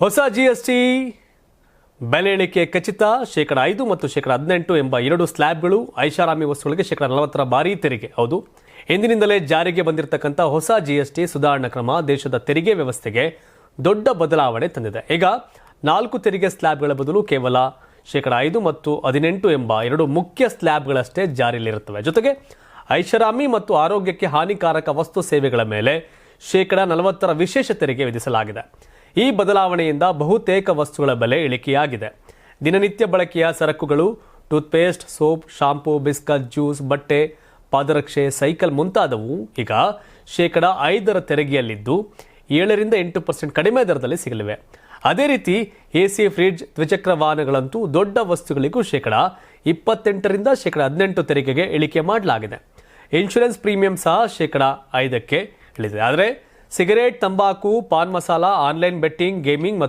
ಹೊಸ ಜಿಎಸ್ಟಿ ಬೆಲೆ ಎಣಿಕೆ ಖಚಿತ, ಶೇಕಡ ಐದು ಮತ್ತು ಶೇಕಡ ಹದಿನೆಂಟು ಎಂಬ ಎರಡು ಸ್ಲ್ಯಾಬ್ಗಳು ಐಷಾರಾಮಿ ವಸ್ತುಗಳಿಗೆ ಶೇಕಡ ನಲವತ್ತರ ಬಾರಿ ತೆರಿಗೆ. ಹೌದು ಎಂದಿನಿಂದಲೇ ಜಾರಿಗೆ ಬಂದಿರತಕ್ಕಂಥ ಹೊಸ ಜಿಎಸ್ಟಿ ಸುಧಾರಣಾ ಕ್ರಮ ದೇಶದ ತೆರಿಗೆ ವ್ಯವಸ್ಥೆಗೆ ದೊಡ್ಡ ಬದಲಾವಣೆ ತಂದಿದೆ. ಈಗ ನಾಲ್ಕು ತೆರಿಗೆ ಸ್ಲ್ಯಾಬ್ಗಳ ಬದಲು ಕೇವಲ ಶೇಕಡ ಐದು ಮತ್ತು ಹದಿನೆಂಟು ಎಂಬ ಎರಡು ಮುಖ್ಯ ಸ್ಲ್ಯಾಬ್ಗಳಷ್ಟೇ ಜಾರಿಯಲ್ಲಿರುತ್ತವೆ. ಜೊತೆಗೆ ಐಷಾರಾಮಿ ಮತ್ತು ಆರೋಗ್ಯಕ್ಕೆ ಹಾನಿಕಾರಕ ವಸ್ತು ಸೇವೆಗಳ ಮೇಲೆ ಶೇಕಡ ನಲವತ್ತರ ವಿಶೇಷ ತೆರಿಗೆ ವಿಧಿಸಲಾಗಿದೆ. ಈ ಬದಲಾವಣೆಯಿಂದ ಬಹುತೇಕ ವಸ್ತುಗಳ ಬೆಲೆ ಇಳಿಕೆಯಾಗಿದೆ. ದಿನನಿತ್ಯ ಬಳಕೆಯ ಸರಕುಗಳು, toothpaste, soap, shampoo, biscuit, juice, ಬಟ್ಟೆ, ಪಾದರಕ್ಷೆ, ಸೈಕಲ್ ಮುಂತಾದವು ಈಗ ಶೇಕಡ ಐದರ ತೆರಿಗೆಯಲ್ಲಿದ್ದು ಏಳರಿಂದ ಎಂಟು ಪರ್ಸೆಂಟ್ ಕಡಿಮೆ ದರದಲ್ಲಿ ಸಿಗಲಿವೆ. ಅದೇ ರೀತಿ ಎಸಿ, ಫ್ರಿಡ್ಜ್, ದ್ವಿಚಕ್ರ ವಾಹನಗಳಂತೂ ದೊಡ್ಡ ವಸ್ತುಗಳಿಗೂ ಶೇಕಡ ಇಪ್ಪತ್ತೆಂಟರಿಂದ ಶೇಕಡ ಹದಿನೆಂಟು ತೆರಿಗೆಗೆ ಇಳಿಕೆ ಮಾಡಲಾಗಿದೆ. ಇನ್ಶೂರೆನ್ಸ್ ಪ್ರೀಮಿಯಂ ಸಹ ಶೇಕಡ ಐದಕ್ಕೆ ಇಳಿದಿದೆ. ಆದರೆ ಸಿಗರೇಟ್ ತಂಬಾಕು pan masala online betting gaming ಮತ್ತು